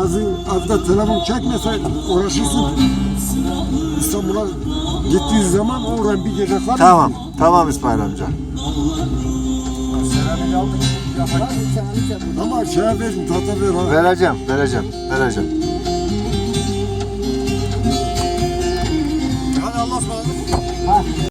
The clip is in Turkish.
Bazı hafta telefon çekmese uğraşırsın. İstanbul'a gittiği zaman oradan bir gece kalın. Tamam. Tamam İsmail amca. Ama şey verin, tata ver. Vereceğim, vereceğim, vereceğim.